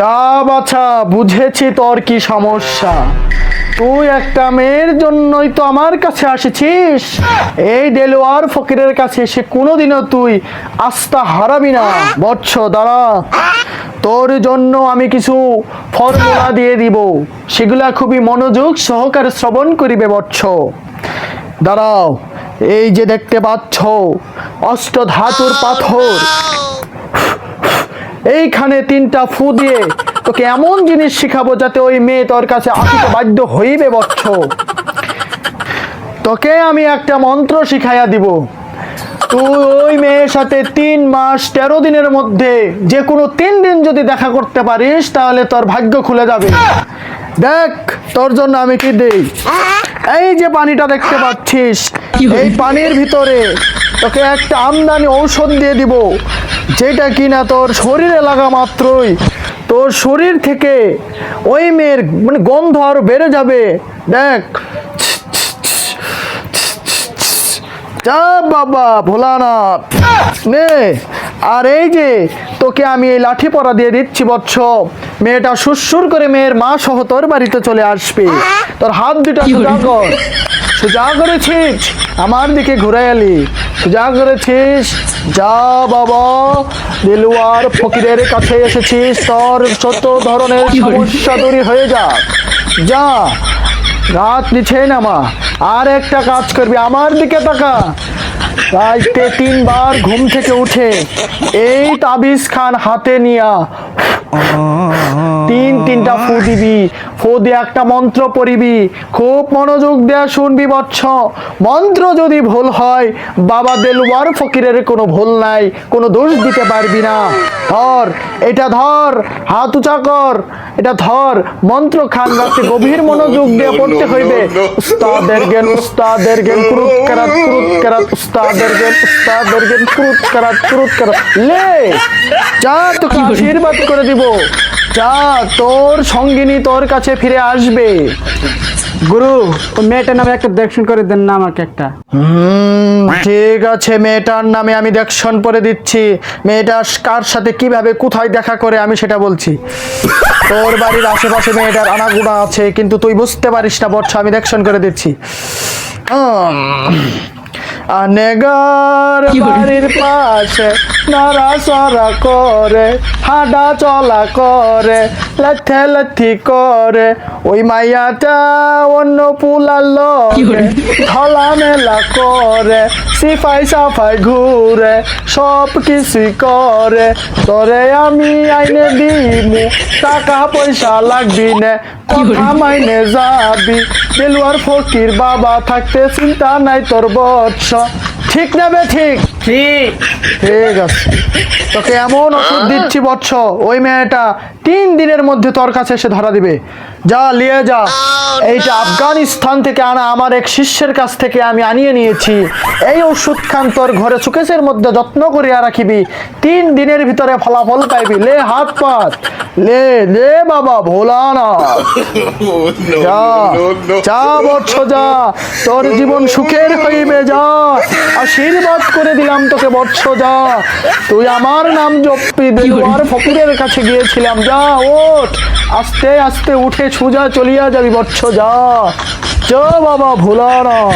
তা বাছা, বুঝেছি তোর কি সমস্যা। তুই একটা মেয়ের জন্যই তো আমার কাছে আসেছিস। এই দেলোয়ার ফকিরের কাছে এসে কোনোদিনও তুই আস্থা হারাবি না। বৎস, দাঁড়া। তোর জন্য আমি কিছু ফর্মুলা দিয়ে দিব। সেগুলা খুবই মনোযোগ সহকারে শ্রবণ করিবে, বৎস। দাঁড়াও, এই যে দেখতে পাচ্ছ অষ্ট ধাতুর পাথর। এইখানে তিনটা ফু দিয়ে তোকে এমন জিনিস শিখাবো যাতে ওই মেয়ে তোর কাছে আসিতে বাধ্য হইবে বচ্ছ তোকে আমি একটা মন্ত্র শিখাইয়া দিব। তুই ওই মেয়ের সাথে তিন মাস তেরো দিনের মধ্যে যে কোনো তিন দিন যদি দেখা করতে পারিস, তাহলে তোর ভাগ্য খুলে যাবে। দেখ, তোর জন্য আমি কি দেই? এই যে পানিটা দেখতে পাচ্ছিস, এই পানির ভিতরে তোকে একটা আমদানি ঔষধ দিয়ে দিব। যেটা কিনা তোর শরীরে লাগা মাত্রই। তোর শরীর থেকে ওই মেয়ের মানে গন্ধ আরও বেড়ে যাবে। দেখ। যা বাবা ভোলানাথ। নে। আর এই যে তোকে আমি এই লাঠি পরা দিয়ে দিচ্ছি বৎস। মেয়েটা সুরসুর করে মেয়ের মা সহ তোর বাড়িতে চলে আসবে। তোর হাত দুটা সোজা কর করেছিস? আমার দিকে ঘুরে এলি। সোজা করেছিস? যা বাবা দিলুয়ার ফকিরের কাছে এসেছিস। তোর যত ধরনের সমস্যা দূরী হয়ে যা। যা রাত নিচে নামা। আর একটা কাজ করবি আমার দিকে তাকা। রাইতে তিনবার ঘুম থেকে উঠে এই তাবিজ খান হাতে নিয়া। তিন তিনটা ফু দিবি। ফু দিয়ে একটা মন্ত্র পড়িবি। খুব মনোযোগ দেয়া শুনবি বৎস। মন্ত্র যদি ভুল হয়, বাবা দেলুয়ার ফকিরের কোনো ভুল নাই, কোনো দোষ দিতে পারবি না। ধর, এটা ধর, হাত উঁচা কর, এটা ধর, মন্ত্র খান রাতে গভীর মনোযোগ দিয়ে পড়তে হইবে। উস্তাদের জ্ঞান উস্তাদের জ্ঞান, ক্রুত কারাত ক্রুত কারাত, উস্তাদের জ্ঞান উস্তাদের জ্ঞান, ক্রুত কারাত ক্রুত কারাত। লে, যা তোকে আশীর্বাদ করে দিব। যা তোর সঙ্গিনী তোর কাছে ফিরে আসবে। গুরু ও মেয়েটার নামে একটা দেখশন করে দেন না আমাকে একটা। ঠিক আছে মেয়েটার নামে আমি দেখশন করে দিচ্ছি। মেয়েটা কার সাথে কীভাবে কোথায় দেখা করে আমি সেটা বলছি। তোর বাড়ির আশেপাশে মেয়েটার আনাগুনা আছে কিন্তু তুই বুঝতে পারিস না বৎস আমি দেখশন করে দিচ্ছি। আনেগার বাড়ির পাশে নড়াচড়া করে হাঁটা চলা করে লাথে লাথি করে। ওই মাইয়াটা অন্য পুলার লগে ধলা মেলা করে সিফাই সাফাই ঘুরে সব কিছুই করে। তোরে আমি আইনে দিমু টাকা পয়সা লাগবি নে কথা মাইনে যাবি। দেলুয়ার ফকির বাবা থাকতে চিন্তা নাই তোর বৎস। ঠিক না ঠিক? ঠিক। ঠিক আছে। তোকে এমন ওষুধ দিচ্ছি বৎস ওই মেয়েটা তিন দিনের মধ্যে তোর কাছে এসে ধরা দিবে। যা লিয়ে যা। এইটা আফগানিস্তান থেকে আনা আমার এক শিষ্যের কাছ থেকে আমি আনিয়ে নিয়েছি। এই ওষুধ খান তোর ঘরে সুকেশের মধ্যে যত্ন করিয়া রাখিবি। তিন দিনের ভিতরে ফলাফল পাইবি। লে হাত পাত। লে লে বাবা ভোলা না যা যা বৎস যা। তোর জীবন সুখের হইবে যা। আশীর্বাদ করে দিলাম তোকে বৎস যা। তুই আমার নাম জপি দেওয়ার ফকিরের কাছে গিয়েছিলাম। যা ওঠ। আস্তে আস্তে উঠে সোজা চলিয়া যাবি বৎস যা যা বাবা ভোলানাথ